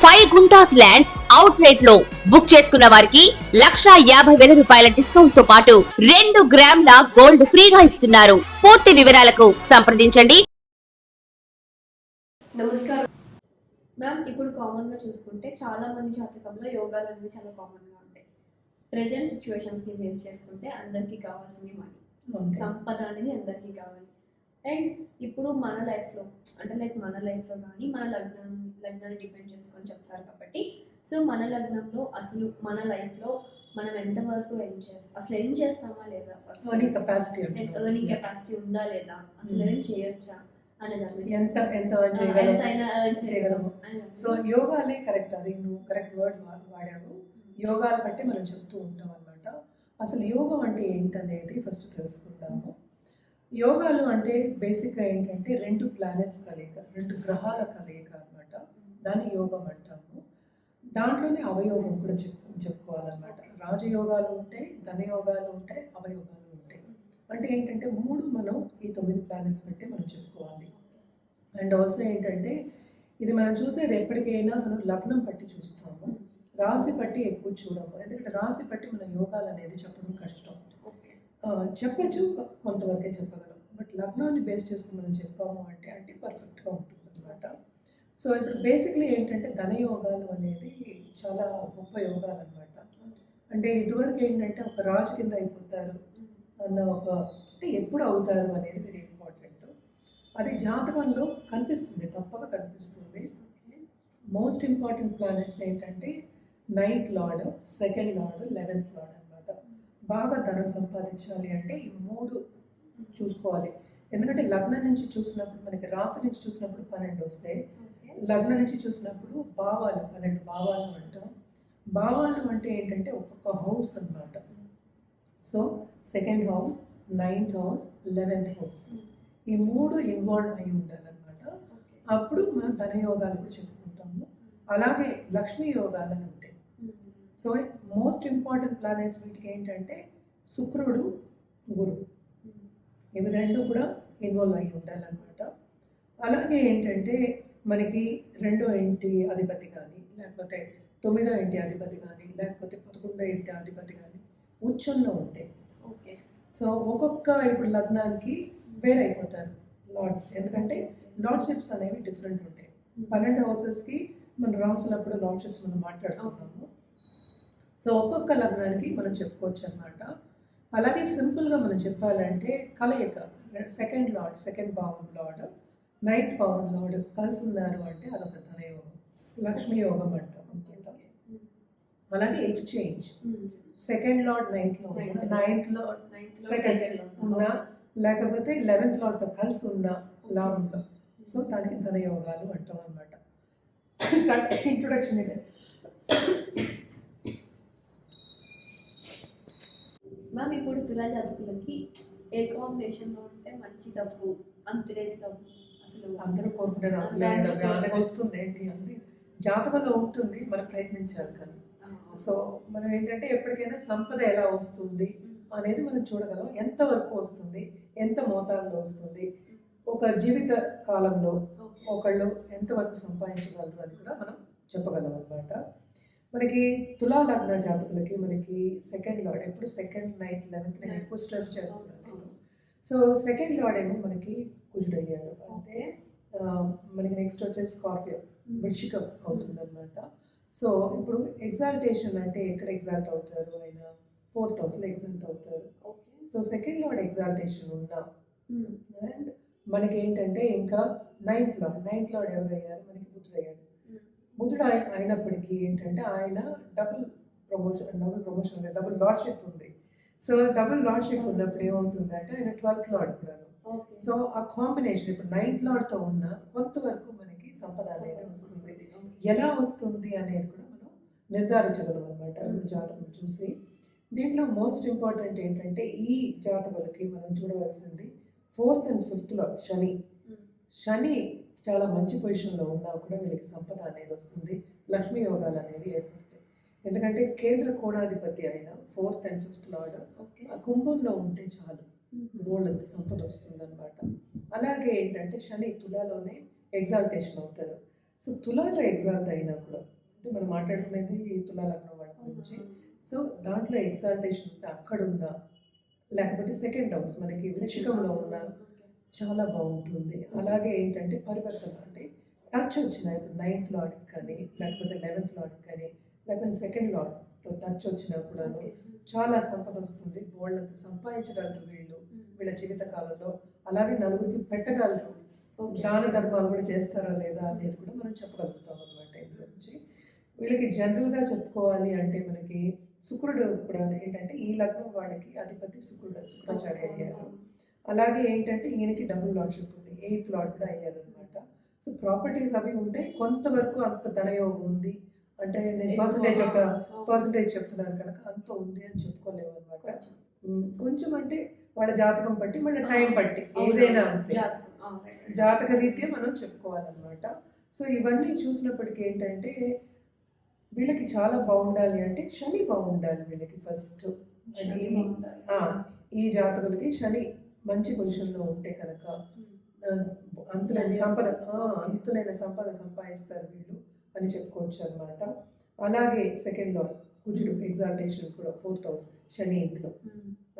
Five guntas land out రేట్లో book చేసుకున్న వారికి లక్షా యాభై వేల రూపాయల డిస్కౌంట్తో పాటు రెండు గ్రాముల గోల్డ్ ఫ్రీగా ఇస్తున్నారు. పూర్తి వివరాలకు సంప్రదించండి. నమస్కారం. మ్యామ్ ఇప్పుడు కామన్గా చూసుకుంటే చాలా మంది జాతకంలో యోగాలు అనేవి చాలా కామన్గా ఉంటాయి. ప్రజెంట్ సిచ్యువేషన్స్ని బేస్ చేసుకుంటే అందరికీ కావాల్సింది మనీ సంపద అనేది అందరికీ కావాలి. అండ్ ఇప్పుడు మన లైఫ్లో అంటే లైక్ మన లైఫ్లో కానీ మన లగ్నం లగ్నాన్ని డిపెండ్ చేసుకొని చెప్తారు కాబట్టి సో మన లగ్నంలో అసలు మన లైఫ్లో మనం ఎంతవరకు ఎర్న్ చేస్తాం అసలు ఎర్న్ చేస్తామా లేదా ఎర్నింగ్ కెపాసిటీ ఎర్నింగ్ కెపాసిటీ ఉందా లేదా? అసలు Hmm. ఎర్న్ చేయొచ్చా? ఎంత ఎంత చేయగలము. సో యోగాలే కరెక్ట్ అది నువ్వు కరెక్ట్ వర్డ్ వాడావు. యోగాలు బట్టి మనం చెప్తూ ఉంటాం అనమాట అసలు యోగం అంటే ఏంటనేది ఫస్ట్ తెలుసుకుందాము. యోగాలు అంటే బేసిక్గా ఏంటంటే రెండు ప్లానెట్స్ కలయిక రెండు గ్రహాల కలయిక అనమాట దాన్ని యోగం అంటాము. దాంట్లోనే అవయోగం కూడా చెప్పు చెప్పుకోవాలన్నమాట. రాజయోగాలు ఉంటాయి ధనయోగాలు ఉంటాయి అవయోగాలు ఉంటాయి. అంటే ఏంటంటే మూడు మనం ఈ తొమ్మిది ప్లానెట్స్ బట్టి మనం చెప్పుకోవాలి. అండ్ ఆల్సో ఏంటంటే ఇది మనం చూసేది ఎప్పటికైనా మనం లగ్నం పట్టి చూస్తాము. రాశి పట్టి ఎక్కువ చూడము. ఎందుకంటే రాశి పట్టి మన యోగాలు అనేది చెప్పడం కష్టం. చెప్పచ్చు కొంతవరకే చెప్పగలం. బట్ లగ్నాన్ని బేస్ చేసుకుని మనం చెప్పాము అంటే అంటే పర్ఫెక్ట్గా ఉంటుంది అనమాట సో ఇప్పుడు బేసిక్లీ ఏంటంటే ధనయోగాలు అనేది చాలా గొప్ప యోగాలు అనమాట అంటే ఇదివరకు ఏంటంటే ఒక రాజు కింద అయిపోతారు అన్న ఒక అంటే ఎప్పుడు అవుతారు అనేది వెరీ ఇంపార్టెంట్ అది జాతకంలో కనిపిస్తుంది తప్పక కనిపిస్తుంది. మోస్ట్ ఇంపార్టెంట్ ప్లానెట్స్ ఏంటంటే ninth lord second lord eleventh lord బాగా ధనం సంపాదించాలి అంటే ఈ మూడు చూసుకోవాలి. ఎందుకంటే లగ్నం నుంచి చూసినప్పుడు మనకి రాశి నుంచి చూసినప్పుడు పన్నెండు వస్తాయి లగ్నం నుంచి చూసినప్పుడు భావాలు పన్నెండు భావాలు అంటాం. భావాలు అంటే ఏంటంటే ఒక్కొక్క హౌస్ అన్నమాట. So second house ninth house eleventh house. ఈ మూడు ఇన్వాల్వ్ అయి ఉండాలన్నమాట. అప్పుడు మనం ధనయోగాలు కూడా చెప్పుకుంటాము. అలాగే లక్ష్మీ యోగాలు అని ఉంటాయి సో మోస్ట్ ఇంపార్టెంట్ ప్లానెట్స్ వీటికి ఏంటంటే శుక్రుడు గురు. ఇవి రెండు కూడా ఇన్వాల్వ్ అయి ఉండాలన్నమాట అలాగే ఏంటంటే మనకి రెండో ఇంటి అధిపతి కానీ లేకపోతే తొమ్మిదో ఇంటి అధిపతి కానీ లేకపోతే పదకొండో ఇంటి అధిపతి కానీ ఉచ్చంలో ఉంటాయి ఓకే. సో ఒక్కొక్క ఇప్పుడు లగ్నానికి వేరైపోతారు లార్డ్స్. ఎందుకంటే లార్డ్షిప్స్ అనేవి డిఫరెంట్ ఉంటాయి. పన్నెండు హౌసెస్కి మన రాసులప్పుడు లార్డ్షిప్స్ మనం మాట్లాడుకుంటాము. సో ఒక్కొక్క లగ్నానికి మనం చెప్పుకోవచ్చు అనమాట అలాగే సింపుల్గా మనం చెప్పాలంటే కలయిక సెకండ్ లార్డ్ సెకండ్ పవన్ లార్డ్ నైన్త్ పవన్ లార్డ్ కలిసి ఉన్నారు అంటే అదొక ధనయోగం లక్ష్మీ యోగం అంటాం అనమాట అలాగే ఎక్స్చేంజ్ సెకండ్ లార్డ్ నైన్త్లో Ninth. నైన్త్ లార్డ్ Second ఉన్నా లేకపోతే లెవెన్త్ లార్డ్తో కలిసి ఉన్న లాభంలో సో దానికి ధనయోగాలు అంటాం అనమాట ఇంట్రొడక్షన్ ఇదే. మ్యామ్ ఇప్పుడు తులా జాతకులకి ఏ కాంబినేషన్లో ఉంటే మంచి డబ్బు అంతులేని డబ్బు అసలు అందరూ కోరుకుంటారు అవి ఆమెకు వస్తుంది ఏంటి అని జాతకంలో ఉంటుంది మనం ప్రయత్నించాలి కానీ. సో మనం ఏంటంటే ఎప్పటికైనా సంపద ఎలా వస్తుంది అనేది మనం చూడగలం. ఎంతవరకు వస్తుంది ఎంత మోతాదులో వస్తుంది ఒక జీవిత కాలంలో. ఒకళ్ళు ఎంతవరకు సంపాదించగలరు అని కూడా మనం చెప్పగలం అనమాట మనకి తులా లగ్న జాతకులకి మనకి సెకండ్ లార్డ్ ఎప్పుడు సెకండ్ నైన్త్ లెవెన్త్ నేను ఎక్కువ స్ట్రెస్ చేస్తున్నాను నేను. సో సెకండ్ లార్డ్ ఏమో మనకి కుజుడయ్యాడు. అంటే మనకి నెక్స్ట్ వచ్చేసి స్కార్పియో వృషికం అవుతుంది అనమాట సో ఇప్పుడు ఎగ్జాల్టేషన్ అంటే ఎక్కడ ఎగ్జాల్ట్ అవుతారు? ఆయన ఫోర్త్ హౌస్లో ఎగ్జాల్ట్ అవుతారు. Okay so second lord exaltation ఉన్నా. అండ్ మనకి ఏంటంటే ఇంకా నైన్త్ లార్డ్ నైన్త్ లార్డ్ ఎవరు అయ్యారు మనకి బుధుడు అయ్యాడు. బుధుడు అయి- అయినప్పటికీ ఏంటంటే ఆయన double promotion double promotion double lordship ఉంది. సో డబుల్ లార్డ్షిప్ ఉన్నప్పుడు ఏమవుతుందంటే ఆయన ట్వెల్త్ లార్డ్ కూడా. ఓకే సో ఆ కాంబినేషన్ ఇప్పుడు నైన్త్ లార్డ్తో ఉన్న కొంతవరకు మనకి సంపద అనేది వస్తుంది. ఎలా వస్తుంది అనేది కూడా మనం నిర్ధారించగలం అనమాట జాతకం చూసి. దీంట్లో మోస్ట్ ఇంపార్టెంట్ ఏంటంటే ఈ జాతకులకి మనం చూడవలసింది ఫోర్త్ అండ్ ఫిఫ్త్లో శని. Mm. శని చాలా మంచి పొజిషన్లో ఉన్నా కూడా వీళ్ళకి సంపద అనేది వస్తుంది. లక్ష్మీ యోగాలు అనేవి ఏర్పడతాయి. ఎందుకంటే కేంద్ర కోణాధిపతి అయిన fourth and fifth lord okay. ఆ కుంభంలో ఉంటే చాలు. బోల్డ్ సంపద వస్తుంది అనమాట అలాగే ఏంటంటే శని తులాలోనే ఎగ్జాల్టేషన్ అవుతారు. సో తులాలో ఎగ్జాల్ట్ అయినా కూడా అంటే మనం మాట్లాడుకునేది ఈ తులా లగ్నం వాళ్ళ గురించి. సో దాంట్లో ఎగ్జాల్టేషన్ ఉంటే అక్కడ ఉన్న లేకపోతే సెకండ్ హౌస్ మనకి వృషికంలో ఉన్న చాలా బాగుంటుంది. అలాగే ఏంటంటే పరివర్తన అంటే టచ్ వచ్చిన ఇప్పుడు నైన్త్ లాడ్కి కానీ లేకపోతే లెవెన్త్ లాడ్కి కానీ లేకపోతే సెకండ్ లాడ్తో టచ్ వచ్చినా కూడాను చాలా సంపద వస్తుంది. బోళ్ళంత సంపాదించగలరు వీళ్ళు వీళ్ళ జీవిత కాలంలో. అలాగే నలుగురికి పెట్టగలరు. దాన ధర్మాలు కూడా చేస్తారా లేదా అనేది కూడా మనం చెప్పగలుగుతాం అనమాట ఇందులో నుంచి. వీళ్ళకి జనరల్గా చెప్పుకోవాలి అంటే మనకి శుక్రుడు కూడా ఏంటంటే ఈ లగ్నం వాళ్ళకి అధిపతి శుక్రుడు శుక్రాచార్య అయ్యారు. అలాగే ఏంటంటే ఈయనకి డబుల్ లాడ్షిప్ ఉంది ఎయిత్ లాడ్ కూడా అయ్యారు అనమాట సో ప్రాపర్టీస్ అవి ఉంటే కొంతవరకు అంత ధనయోగం ఉంది. అంటే నేను పర్సంటేజ్ చెప్ప పర్సంటేజ్ చెప్తున్నాను కనుక అంత ఉంది అని చెప్పుకోలేము అనమాట కొంచెం అంటే వాళ్ళ జాతకం బట్టి మళ్ళీ టైం బట్టి ఏదైనా జాతక రీత్యా మనం చెప్పుకోవాలన్నమాట. సో ఇవన్నీ చూసినప్పటికీ ఏంటంటే వీళ్ళకి చాలా బాగుండాలి అంటే శని బాగుండాలి వీళ్ళకి ఫస్ట్ ఈ జాతకులకి శని మంచి పొజిషన్లో ఉంటే కనుక అంతులేని సంపద అంతులేని సంపద సంపాదిస్తారు వీళ్ళు అని చెప్పుకోవచ్చు అనమాట అలాగే సెకండ్లో కుజుడు ఎగ్జాల్టేషన్ కూడా ఫోర్త్ హౌస్ శని ఇంట్లో.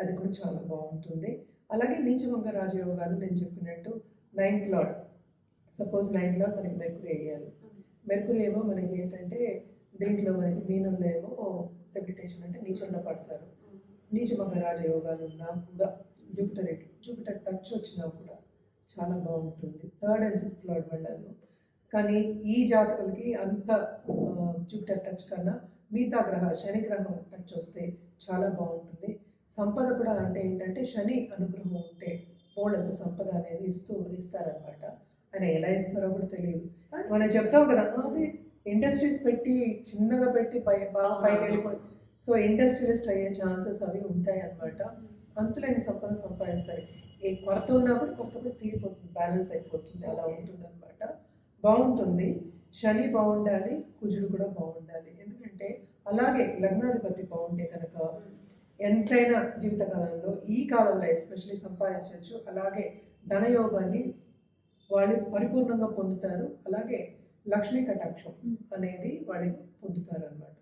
అది కూడా చాలా బాగుంటుంది. అలాగే నీచభంగ రాజయోగాలు నేను చెప్పినట్టు ninth lord suppose ninth lord మనకి మెర్కురీ వేయాలి మెర్కురీ ఏమో మనకి ఏంటంటే దీంట్లో మనకి మీనంలో ఏమో డెప్యుటేషన్ అంటే నీచంలో పడతారు. నీచభంగ రాజయోగాలు ఉన్నా కూడా జూపిటర్ జూపిటర్ టచ్ వచ్చినా కూడా చాలా బాగుంటుంది. థర్డ్ అండ్ సిక్స్త్ లాడ్ వెళ్ళాను. కానీ ఈ జాతకులకి అంత జూపిటర్ టచ్ కన్నా మిగతా గ్రహ శని గ్రహం టచ్ వస్తే చాలా బాగుంటుంది. సంపద కూడా అంటే ఏంటంటే శని అనుగ్రహం ఉంటే బోర్డంత సంపద అనేది ఇస్తూ ఇస్తారనమాట ఆయన ఎలా ఇస్తారో కూడా తెలియదు. మనం చెప్తాం కదా "ఆ, అదే ఇండస్ట్రీస్ పెట్టి చిన్నగా పెట్టి పై బాగా పైకి వెళ్ళిపోయి సో ఇండస్ట్రియలిస్ట్ అయ్యే ఛాన్సెస్ అవి ఉంటాయి అన్నమాట అంతులేని సంపద సంపాదిస్తారు ఏ కొరత ఉన్నా కూడా కొత్త కూడా తీరిపోతుంది. బ్యాలెన్స్ అయిపోతుంది. అలా ఉంటుంది అనమాట బాగుంటుంది. శని బాగుండాలి. కుజుడు కూడా బాగుండాలి. ఎందుకంటే అలాగే లగ్నాధిపతి బాగుంటే కనుక ఎంతైనా జీవితకాలంలో ఈ కాలంలో ఎస్పెషల్లీ సంపాదించవచ్చు. అలాగే ధనయోగాన్ని వాళ్ళు పరిపూర్ణంగా పొందుతారు. అలాగే లక్ష్మీ కటాక్షం అనేది వాళ్ళు పొందుతారు అనమాట